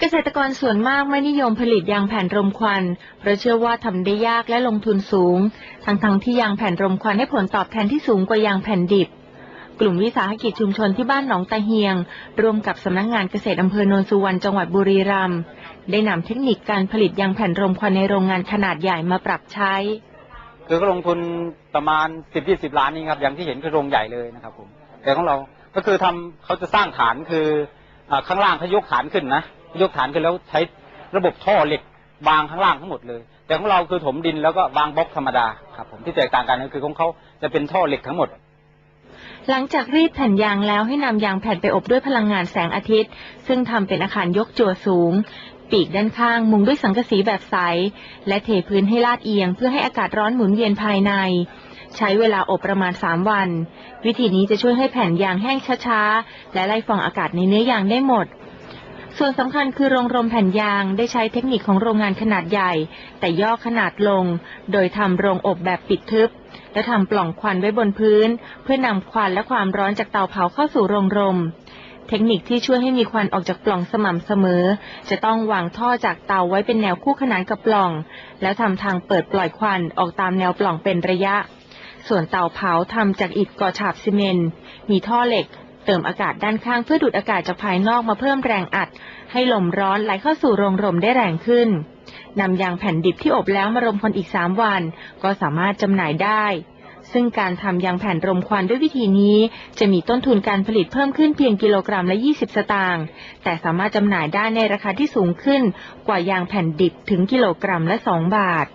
เกษตรกรส่วนมากไม่นิยมผลิตยางแผ่นรมควัน เพราะเชื่อว่าทำได้ยากและลงทุนสูง ทั้งๆที่ยางแผ่นรมควันให้ผลตอบแทนที่สูงกว่ายางแผ่นดิบ กลุ่มวิสาหกิจชุมชนที่บ้านหนองตะเฮียง ร่วมกับสำนักงานเกษตรอำเภอโนนสุวรรณจังหวัดบุรีรัมย์ได้นำเทคนิคการผลิตยางแผ่นรมควันในโรงงานขนาดใหญ่มาปรับใช้ คือก็ลงทุนประมาณสิบยี่สิบล้านนี่ครับอย่างที่เห็นคือโรงใหญ่เลยนะครับผมแต่ของเราก็คือทำเขาจะสร้างฐานคืออาข้างล่างเขายกฐานขึ้นนะ ยกฐานขึ้นแล้วใช้ระบบท่อเหล็กบางข้างล่างทั้งหมดเลย แต่ของเราคือถมดินแล้วก็วางบล็อกธรรมดาครับผมที่แตกต่างกันก็คือของเขาจะเป็นท่อเหล็กทั้งหมด หลังจากรีดแผ่นยางแล้วให้นำยางแผ่นไปอบด้วยพลังงานแสงอาทิตย์ ซึ่งทำเป็นอาคารยกจั่วสูง ปีกด้านข้างมุงด้วยสังกะสีแบบใส และเทพื้นให้ลาดเอียง เพื่อให้อากาศร้อนหมุนเวียนภายใน ใช้เวลาอบประมาณ 3 วัน วิธีนี้จะช่วยให้แผ่นยางแห้งช้าๆและไล่ฟองอากาศในเนื้อยางได้หมด ส่วนสำคัญคือโรงรมแผ่นยางได้ใช้เทคนิคของโรงงานขนาดใหญ่ แต่ย่อขนาดลง โดยทำโรงอบแบบปิดทึบ และทำปล่องควันไว้บนพื้น เพื่อนำควันและความร้อนจากเตาเผาเข้าสู่โรงรม เทคนิคที่ช่วยให้มีควันออกจากปล่องสม่ำเสมอ จะต้องวางท่อจากเตาไว้เป็นแนวคู่ขนานกับปล่อง แล้วทำทางเปิดปล่อยควันออกตามแนวปล่องเป็นระยะส่วนเตาเผาทำจากอิฐก่อฉาบซีเมนต์ มีท่อเหล็ก เติมอากาศด้านข้างเพื่อดูดอากาศจากภายนอกมาเพิ่มแรงอัด ให้ลมร้อนไหลเข้าสู่โรงรมได้แรงขึ้นนำยางแผ่นดิบที่อบแล้วมารมควันอีก 3 วัน ก็สามารถจำหน่ายได้ ซึ่งการทำยางแผ่นรมควันด้วยวิธีนี้ จะมีต้นทุนการผลิตเพิ่มขึ้นเพียงกิโลกรัมละ 20 สตางค์ แต่สามารถจำหน่ายได้ในราคาที่สูงขึ้นกว่ายางแผ่นดิบถึงกิโลกรัมละ 2 บาท